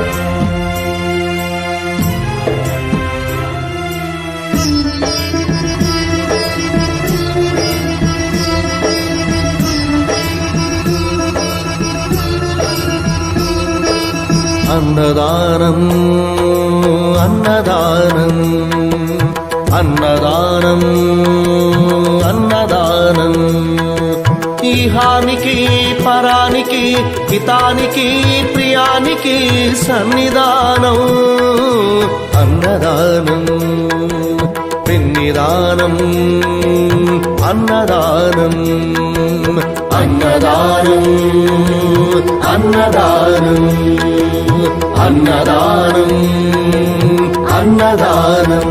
భవ అన్నదానం అన్నదానం అన్నదానం అన్నదానం. ఈహానికి పరానికి హితానికి ప్రియానికి సన్నిధానం అన్నదానం పిన్నిదానం అన్నదానం అన్నదానం అన్నదానం అన్నదానం అన్నదానం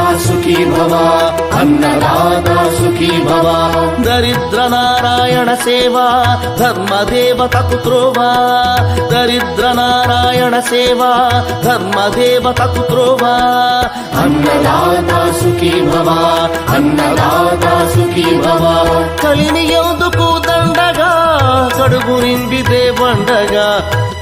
సుఖీ భవ అన్నదాత సుఖీ భవ. దరిద్ర నారాయణ సేవ ధర్మదేవతకు త్రోవా దరిద్ర నారాయణ సేవ ధర్మదేవతకు త్రోవా అన్నదాత సుఖీ భవ అన్నదాత సుఖీ భవ. కలిని ఎందుకు దండగా నింపితే పండగా